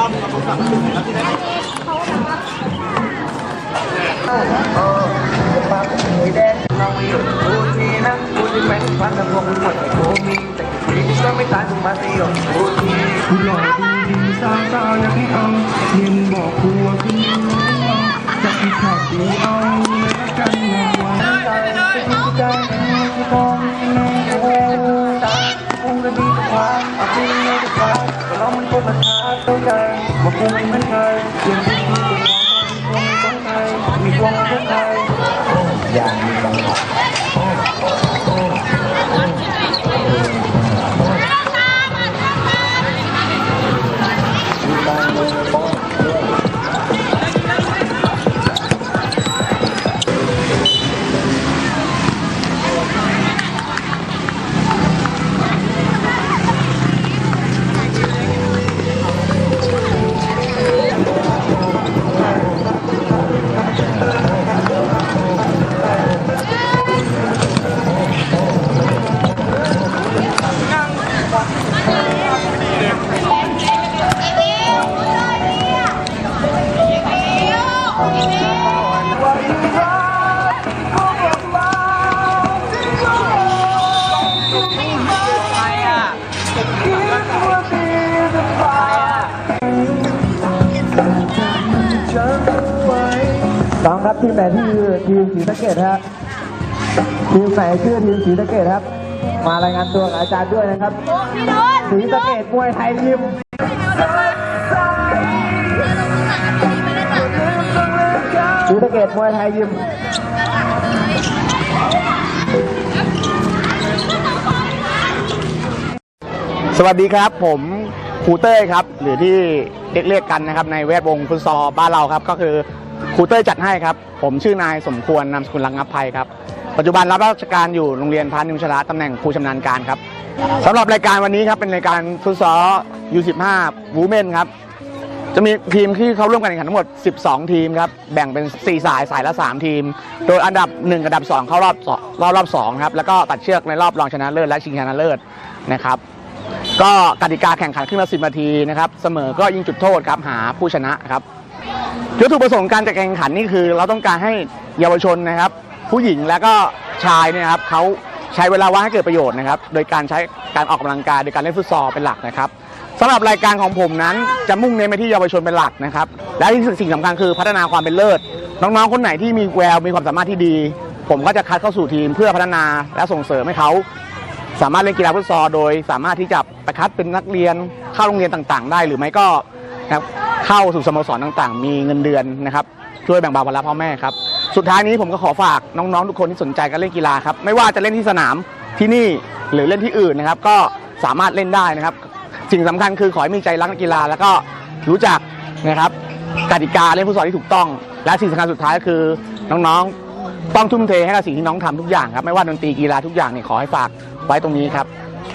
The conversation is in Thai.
ล่ามึงเอาคำสั่งถึงไหนแล้วที่ได้สีแดงเราไม่หยุดกูทีนะกูจะเป็นพันธพงศ์หมดกูมีแต่กูก็ไม่ตายกูมาตีหยกกูทีกูหล่อดีดีสาวสาวอยากให้เอาเงินบอกกูว่าขึ้อาจากที่ขาดดีเอาเลยละกันนะวันใจใจกูมองในกูตากูก็ดีกับควาเอากูไม่ได้ควาแต่เรามันก็มาท้าตัวใจ ว่ากูไม่เหมือนใค สองครับทีมไหนที่คือทีมศรีสะเกดฮะทีมไหนชื่อทีมศรีสะเกดครับ มารายงานตัวกับอาจารย์ด้วยนะครับศรีสะเกดมวยไทยยิมศรีสะเกดมวยไทยยิมสวัสดีครับผมครูเต้ยครับ หรือที่เรียกเรียกกันนะครับในแวดวงฟุตซอลบ้านเราครับ ก็คือ ครูเต้ยจัดให้ครับ ผมชื่อนายสมควรนามสกุลรังงับภัยครับ ปัจจุบันรับราชการอยู่โรงเรียนพานิมชลาตำแหน่งครูชำนาญการครับสำหรับรายการวันนี้ครับเป็นรายการฟุตซอลยูสิบห้าวูเมนครับ จะมีทีมที่เขาร่วมกันแข่งขันทั้งหมด 12 ทีมครับ แบ่งเป็น 4 สายสายละ 3 ทีม โดยอันดับ1อันดับ 2 เข้ารอบรอบรอบ2ครับ แล้วก็ตัดเชือกในรอบรองชนะเลิศและชิงชนะเลิศนะครับ ก็กติกาแข่งขันครึ่งละ10นาทีนะครับ เสมอก็ยิงจุดโทษครับหาผู้ชนะครับ วัตถุประสงค์การจัดแข่งขันนี่คือ เราต้องการให้เยาวชนนะครับ ผู้หญิงและก็ชายเนี่ยครับเขาใช้เวลาว่างให้เกิดประโยชน์นะครับ โดยการใช้การออกกำลังกายโดยการเล่นฟุตซอลเป็นหลักนะครับสำหรับรายการของผมนั้นจะมุ่งเน้นไปที่เยาวชนเป็นหลักนะครับ และที่สิ่งสำคัญคือพัฒนาความเป็นเลิศ น้องๆ คนไหนที่มีแววมีความสามารถที่ดี ผมก็จะคัดเข้าสู่ทีมเพื่อพัฒนาและส่งเสริมให้เขาสามารถเล่นกีฬาฟุตซอลโดย สามารถที่จะไปคัดเป็นนักเรียนเข้าโรงเรียนต่างๆ ได้หรือไม่ก็ครับ เข้าสู่สโมสรต่างๆ มีเงินเดือนนะครับช่วยแบ่งเบาภาระพ่อแม่ครับสุดท้ายนี้ผมก็ขอฝากน้องๆทุกคนที่สนใจการเล่นกีฬาครับไม่ว่าจะเล่นที่สนามที่นี่หรือเล่นที่อื่นนะครับ ก็สามารถเล่นได้นะครับ สิ่งสำคัญคือขอให้มีใจรักกีฬา แล้วก็รู้จักนะครับกติกาเล่นฟุตซอลที่ถูกต้อง และสิ่งสำคัญสุดท้ายก็คือน้องๆ ต้องทุ่มเทให้กับสิ่งที่น้องทำทุกอย่างครับไม่ว่าดนตรีกีฬาทุกอย่างเนี่ยขอให้ฝากไว้ตรงนี้ครับ